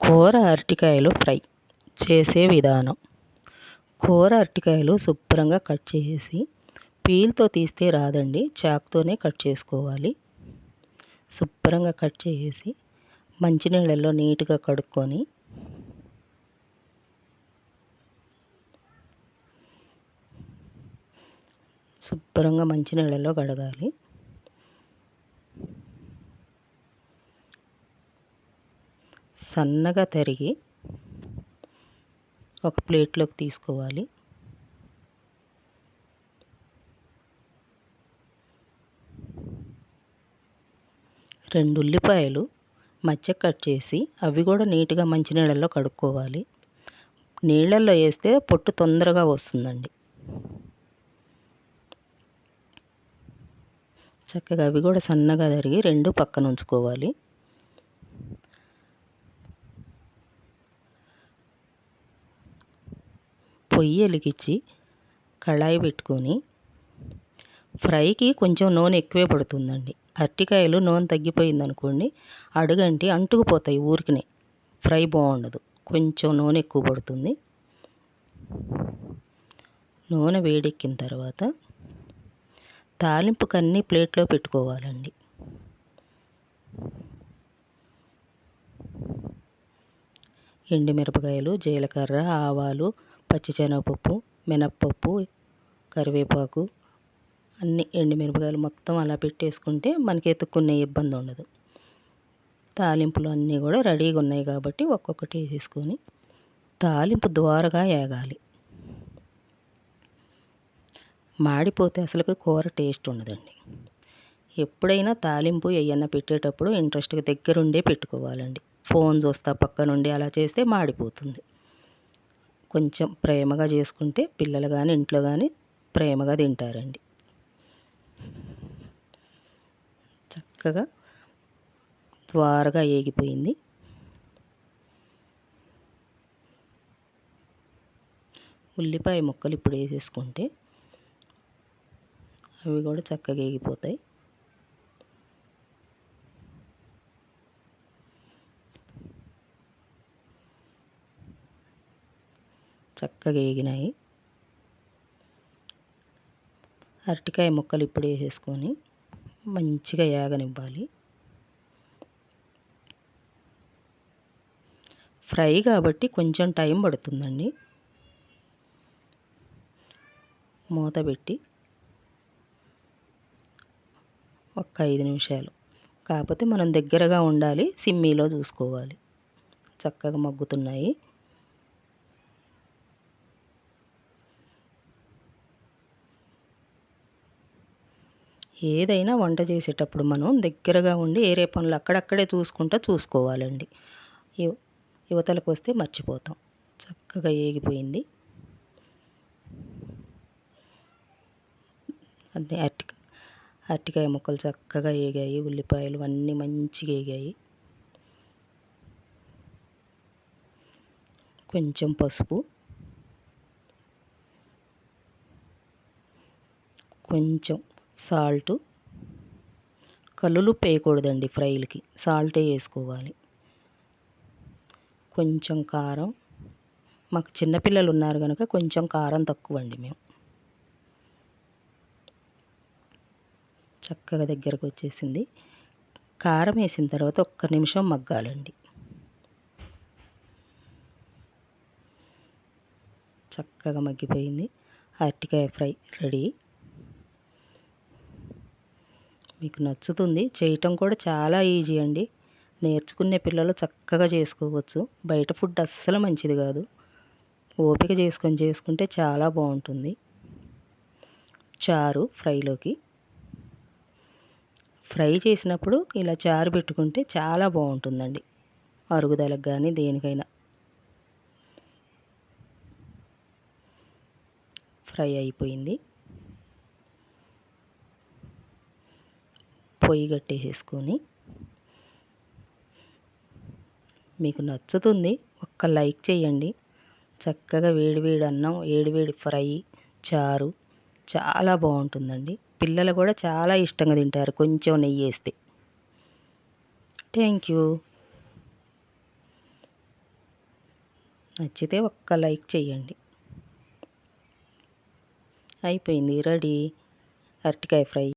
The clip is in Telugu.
కూర అరటికాయలు ఫ్రై చేసే విధానం. కూర అరటికాయలు శుభ్రంగా కట్ చేసి పీల్తో తీస్తే రాదండి చాకుతోనే కట్ చేసుకోవాలి. శుభ్రంగా కట్ చేసి మంచినీళ్ళల్లో నీట్గా కడుక్కొని శుభ్రంగా మంచినీళ్ళలో కడగాలి. సన్నగా తరిగి ఒక ప్లేట్లోకి తీసుకోవాలి. రెండు ఉల్లిపాయలు మధ్య కట్ చేసి అవి కూడా నీట్గా మంచినీళ్ళల్లో కడుక్కోవాలి. నీళ్ళల్లో వేస్తే పొట్టు తొందరగా వస్తుందండి. చక్కగా అవి కూడా సన్నగా తరిగి రెండు పక్కన ఉంచుకోవాలి. పొయ్యి వెలిగించి కళాయి పెట్టుకొని ఫ్రైకి కొంచెం నూనె ఎక్కువే పడుతుందండి. అరటికాయలు నూనె తగ్గిపోయింది అనుకోండి అడుగంటి అంటుకుపోతాయి ఊరికినే. ఫ్రై బాగుండదు కొంచెం నూనె ఎక్కువ పడుతుంది. నూనె వేడెక్కిన తర్వాత తాలింపుకి అన్ని ప్లేట్లో పెట్టుకోవాలండి. ఎండుమిరపకాయలు జీలకర్ర ఆవాలు పచ్చిశనగపప్పు మినప్పప్పు కరివేపాకు అన్ని ఎండుమిరపకాయలు మొత్తం అలా పెట్టేసుకుంటే మనకి ఎత్తుక్కునే ఇబ్బంది ఉండదు. తాలింపులు అన్నీ కూడా రెడీగా ఉన్నాయి కాబట్టి ఒక్కొక్కటి వేసేసుకొని తాలింపు ద్వారగా వేగాలి మాడిపోతే అసలుకి కూర టేస్ట్ ఉండదండి. ఎప్పుడైనా తాలింపు ఏమన్నా పెట్టేటప్పుడు ఇంట్రెస్ట్గా దగ్గరుండే పెట్టుకోవాలండి. ఫోన్ చూస్తా పక్క నుండి అలా చేస్తే మాడిపోతుంది. కొంచెం ప్రేమగా చేసుకుంటే పిల్లలు కానీ ఇంట్లో కానీ ప్రేమగా తింటారండి. చక్కగా త్వరగా ఏగిపోయింది. ఉల్లిపాయ ముక్కలు ఇప్పుడు వేసేసుకుంటే అవి కూడా చక్కగా ఏగిపోతాయి. చక్కగా ఏగినాయి. అరటికాయ ముక్కలు ఇప్పుడు వేసేసుకొని మంచిగా ఏగనివ్వాలి. ఫ్రై కాబట్టి కొంచెం టైం పడుతుందండి. మూత పెట్టి ఒక ఐదు నిమిషాలు. కాకపోతే మనం దగ్గరగా ఉండాలి సిమ్మీలో చూసుకోవాలి. చక్కగా మగ్గుతున్నాయి. ఏదైనా వంట చేసేటప్పుడు మనం దగ్గరగా ఉండి ఏరే పనులు అక్కడక్కడే చూసుకుంటూ చూసుకోవాలండి. యువతలకు వస్తే మర్చిపోతాం. చక్కగా ఏగిపోయింది. అన్నీ అరటి అరటికాయ ముక్కలు చక్కగా ఏగాయి. ఉల్లిపాయలు అన్నీ మంచిగా ఏగాయి. కొంచెం పసుపు. కొంచెం సాల్టు. కల్లులు వేయకూడదండి ఫ్రైలకి. సాల్టే వేసుకోవాలి. కొంచెం కారం. మాకు చిన్నపిల్లలు ఉన్నారు కనుక కొంచెం కారం తక్కువ అండి మేము. చక్కగా దగ్గరకు వచ్చేసింది. కారం వేసిన తర్వాత ఒక్క నిమిషం మగ్గాలండి. చక్కగా మగ్గిపోయింది. అరటికాయ ఫ్రై రెడీ. మీకు నచ్చుతుంది. చేయటం కూడా చాలా ఈజీ అండి. నేర్చుకునే పిల్లలు చక్కగా చేసుకోవచ్చు. బయట ఫుడ్ అస్సలు మంచిది కాదు. ఓపిక చేసుకొని చేసుకుంటే చాలా బాగుంటుంది. చారు ఫ్రైలోకి. ఫ్రై చేసినప్పుడు ఇలా చారు పెట్టుకుంటే చాలా బాగుంటుందండి. అరుగుదలకు కానీ దేనికైనా. ఫ్రై అయిపోయింది. పొయ్యి కట్టేసేసుకొని మీకు నచ్చుతుంది ఒక్క లైక్ చేయండి. చక్కగా వేడివేడి అన్నం వేడివేడి ఫ్రై చారు చాలా బాగుంటుందండి. పిల్లలు కూడా చాలా ఇష్టంగా తింటారు కొంచెం నెయ్యి వేస్తే. Thank you. నచ్చితే ఒక్క లైక్ చేయండి. అయిపోయింది రెడీ. అరటికాయ ఫ్రై.